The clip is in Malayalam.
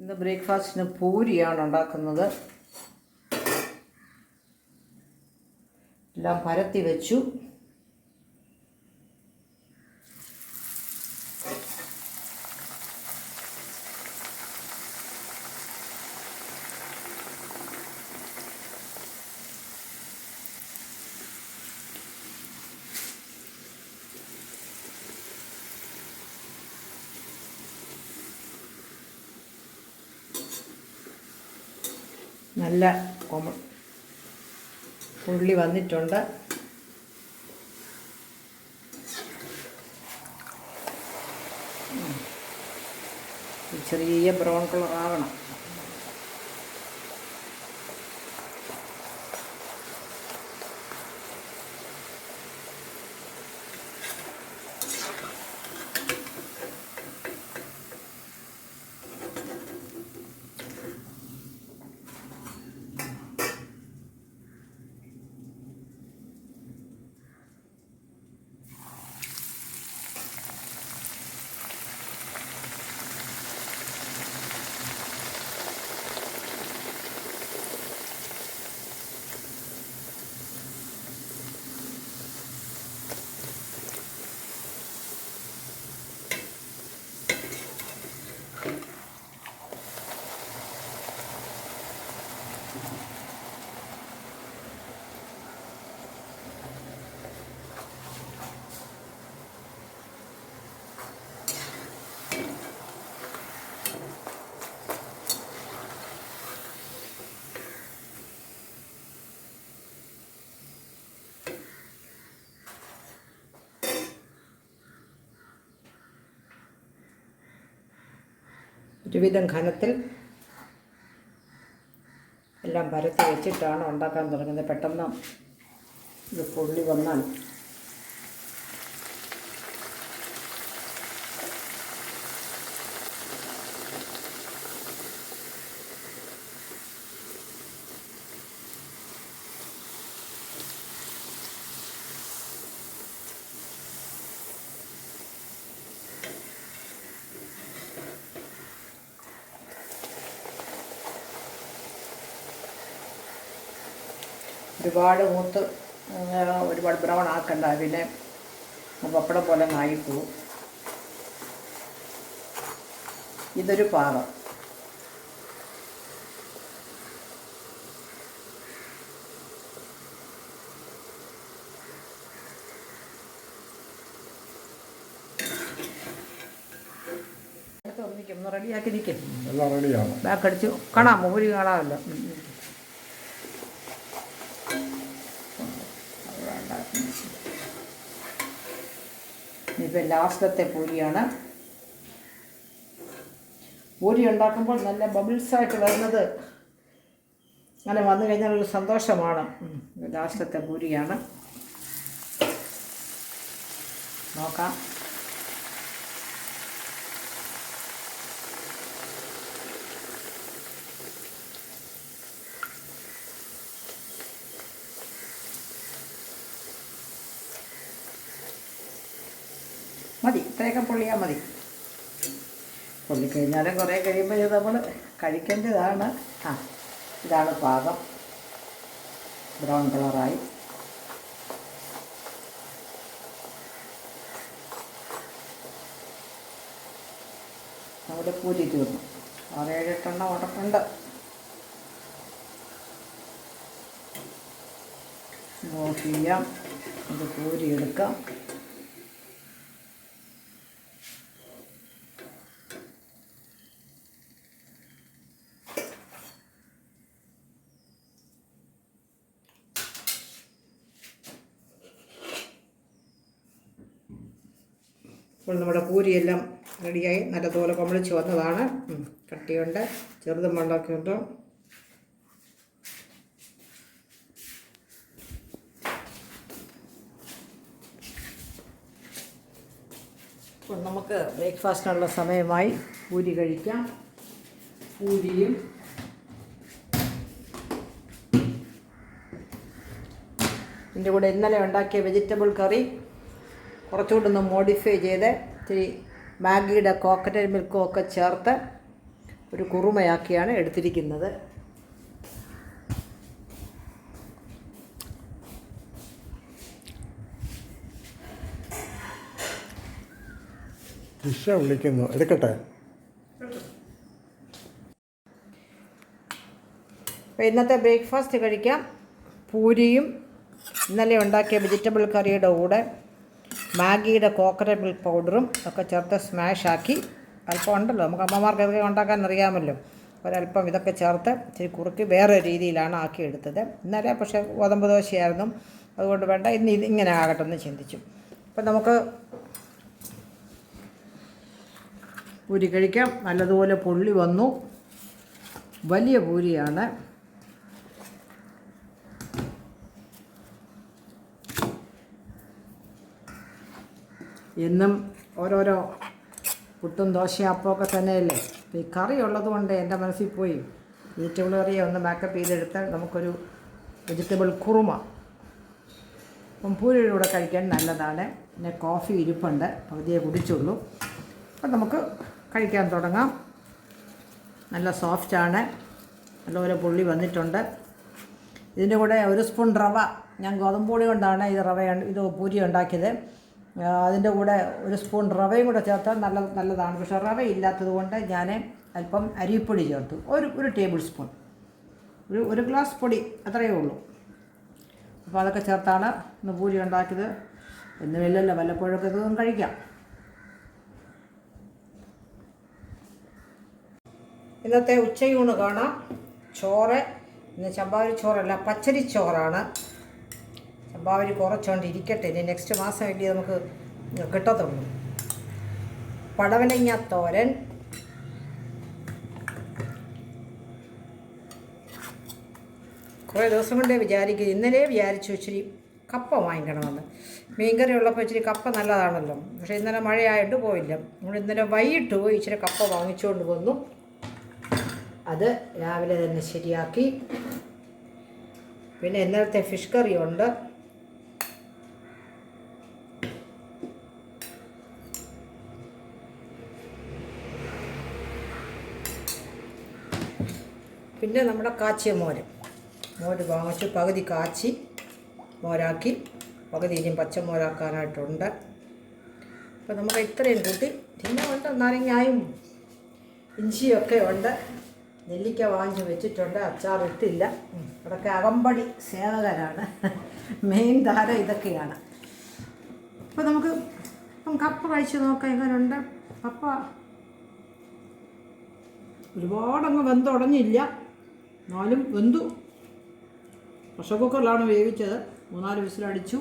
ഇന്ന് ബ്രേക്ക്ഫാസ്റ്റിന് പൂരിയാണ് ഉണ്ടാക്കുന്നത്. എല്ലാം പരത്തി വെച്ചു. നല്ല കോമൺ. ഉള്ളി വന്നിട്ടുണ്ട്. ചെറിയ ബ്രൗൺ കളർ ആവണം ഒരുവിധം ഘനത്തിൽ എല്ലാം പരത്തി വെച്ചിട്ടാണ് ഉണ്ടാക്കാൻ തുടങ്ങുന്നത്. പെട്ടെന്ന് ഇത് പൊള്ളി വന്നാൽ ഒരുപാട് മൂത്ത് ഒരുപാട് ബ്രൗൺ ആക്കണ്ട. പിന്നെ പപ്പടം പോലെ നായിപ്പോവും ഇതൊരു ഒന്ന് റെഡിയാക്കി നിൽക്കും എല്ലാം റെഡിയാണ് ബാക്ക് അടിച്ചു കാണാം. മൂരി കാണാമല്ലോ. ഉം. ലാസ്റ്റത്തെ പൂരിയാണ് പൂരി ഉണ്ടാക്കുമ്പോൾ നല്ല ബബിൾസായിട്ട് വരുന്നത് അങ്ങനെ വന്നു കഴിഞ്ഞാൽ ഒരു സന്തോഷമാണ്. ലാസ്റ്റത്തെ പൂരിയാണ് നോക്കാം മതി ഇത്രയൊക്കെ പൊള്ളിയാൽ മതി. പൊള്ളിക്കഴിഞ്ഞാലും കുറേ കഴിയുമ്പോൾ ഇത് നമ്മൾ കഴിക്കേണ്ടതാണ്. ആ ഇതാണ് പാകം. ബ്രൗൺ കളറായി. നമ്മുടെ പൂരി തീർന്നു. ആറേഴെട്ടെണ്ണം ഉടപ്പുണ്ട് ഓഫ് ചെയ്യാം. ഇത് പൂരി എടുക്കാം. ഇപ്പോൾ നമ്മുടെ പൂരിയെല്ലാം റെഡിയായി. നല്ലതുപോലെ കൊമ്പളിച്ച് വന്നതാണ്. കട്ടിയുണ്ട്. ചെറുതും വെള്ളമൊക്കെ ഉണ്ട്? അപ്പോൾ നമുക്ക് ബ്രേക്ക്ഫാസ്റ്റിനുള്ള സമയമായി. പൂരി കഴിക്കാം. പൂരിയും ഇതിന്റെ കൂടെ ഇന്നലെ ഉണ്ടാക്കിയ വെജിറ്റബിൾ കറി കുറച്ചുകൂടെ ഒന്ന് മോഡിഫൈ ചെയ്ത് ഇത്തിരി മാഗിയുടെ കോക്കനട്ട് മിൽക്കും ഒക്കെ ചേർത്ത് ഒരു കുറുമയാക്കിയാണ് എടുത്തിരിക്കുന്നത്. ദിശ വിളിക്കുന്നു. എടുക്കട്ടെ? അപ്പോൾ ഇന്നത്തെ ബ്രേക്ക്ഫാസ്റ്റ് കഴിക്കാം. പൂരിയും ഇന്നലെ ഉണ്ടാക്കിയ വെജിറ്റബിൾ കറിയുടെ കൂടെ. മാഗിയുടെ കോക്കര മിൽക്ക് പൗഡറും ഒക്കെ ചേർത്ത് സ്മാഷ് ആക്കി അല്പം ഉണ്ടല്ലോ. നമുക്ക് അമ്മമാർക്ക് ഇതൊക്കെ ഉണ്ടാക്കാൻ അറിയാമല്ലോ. ഒരല്പം ഇതൊക്കെ ചേർത്ത് ഇച്ചിരി കുറുക്കി വേറെ രീതിയിലാണ് ആക്കി എടുത്തത് ഇന്നലെ പക്ഷേ ഗോതമ്പ് ദോശയായിരുന്നു. അതുകൊണ്ട് വേണ്ട. ഇന്ന് ഇത് ഇങ്ങനെ ആകട്ടെ എന്ന് ചിന്തിച്ചു. അപ്പം നമുക്ക് പൂരി കഴിക്കാം. നല്ലതുപോലെ പൊള്ളി വന്നു. വലിയ പൂരിയാണ്. എന്നും ഓരോരോ പുട്ടും ദോശയും അപ്പമൊക്കെ തന്നെയല്ലേ? ഈ കറി ഉള്ളത് കൊണ്ട് എന്റെ മനസ്സിൽ പോയി. വെജിറ്റബിൾ കറിയെ ഒന്ന് ബാക്കപ്പ് ചെയ്തെടുത്താൽ നമുക്കൊരു വെജിറ്റബിൾ കുറുമ. അപ്പം പൂരിയുടെ കഴിക്കാൻ നല്ലതാണ്. പിന്നെ കോഫി ഇരിപ്പുണ്ട്. പകുതിയെ കുടിച്ചുള്ളൂ. അപ്പം നമുക്ക് കഴിക്കാൻ തുടങ്ങാം. നല്ല സോഫ്റ്റാണ് നല്ലപോലെ പുള്ളി വന്നിട്ടുണ്ട്. ഇതിന്റെ കൂടെ ഒരു സ്പൂൺ റവ. ഞാൻ ഗോതമ്പ് പൊടി കൊണ്ടാണ് ഇത് റവ ഇത് പൂരി ഉണ്ടാക്കിയത്. അതിന്റെ കൂടെ ഒരു സ്പൂൺ റവയും കൂടെ ചേർത്താൽ നല്ല നല്ലതാണ്. പക്ഷേ റവ ഇല്ലാത്തത് കൊണ്ട് ഞാൻ അല്പം അരിപ്പൊടി ചേർത്തു. ഒരു ഒരു ടേബിൾ സ്പൂൺ. ഒരു ഒരു ഗ്ലാസ് പൊടി അത്രയേ ഉള്ളൂ. അപ്പോൾ അതൊക്കെ ചേർത്താണ് ഇന്ന് പൂരി ഉണ്ടാക്കിയത്. എന്നുമില്ലല്ലോ വല്ലപ്പോഴൊക്കെ ഇതൊന്നും കഴിക്കാം. ഇന്നത്തെ ഉച്ചയൂണ് കാണാം. ചോറ് ഇന്ന് ചമ്പാരി ചോറല്ല പച്ചരി ചോറാണ്. ചമ്പാവരി അവർ കുറച്ചുകൊണ്ടിരിക്കട്ടെ ഇനി നെക്സ്റ്റ് മാസം വേണ്ടി നമുക്ക് കിട്ടത്തുള്ളൂ. പടവലങ്ങ തോരൻ കുറേ ദിവസം കൊണ്ടേ വിചാരിക്കും ഇന്നലെ വിചാരിച്ചു ഇച്ചിരി കപ്പ വാങ്ങിക്കണമെന്ന്. മീൻകറി ഉള്ളപ്പോൾ ഇച്ചിരി കപ്പ നല്ലതാണല്ലോ. പക്ഷേ ഇന്നലെ മഴയായിട്ട് പോയില്ല. നമ്മൾ ഇന്നലെ വൈകിട്ട് പോയി ഇച്ചിരി കപ്പ വാങ്ങിച്ചുകൊണ്ട് വന്നു. അത് രാവിലെ തന്നെ ശരിയാക്കി. പിന്നെ ഇന്നലത്തെ ഫിഷ് കറി ഉണ്ട് പിന്നെ നമ്മുടെ കാച്ചിയ മോര്. മോര് വാങ്ങിച്ച് പകുതി കാച്ചി മോരാക്കി പകുതി ഇനിയും പച്ചമോരാക്കാനായിട്ടുണ്ട് അപ്പോൾ നമുക്ക് ഇത്രയും കൂട്ടി പിന്നെ ഉണ്ട് നാരങ്ങായും ഇഞ്ചിയൊക്കെ ഉണ്ട്. നെല്ലിക്ക വാങ്ങിച്ച് വെച്ചിട്ടുണ്ട് അച്ചാർ ഇട്ടില്ല. അതൊക്കെ അകമ്പടി സേവകരാണ്. മെയിൻ ധാര ഇതൊക്കെയാണ്. അപ്പോൾ നമുക്ക് ഇപ്പം കപ്പ കഴിച്ച് നോക്കാം എങ്ങനെയുണ്ട് കപ്പ ഒരുപാടങ്ങ് വെന്തുടഞ്ഞില്ല. എന്നാലും വെന്തു. പ്രഷർ കുക്കറിലാണ് വേവിച്ചത്. മൂന്നാൽ വിസിലടിച്ചു.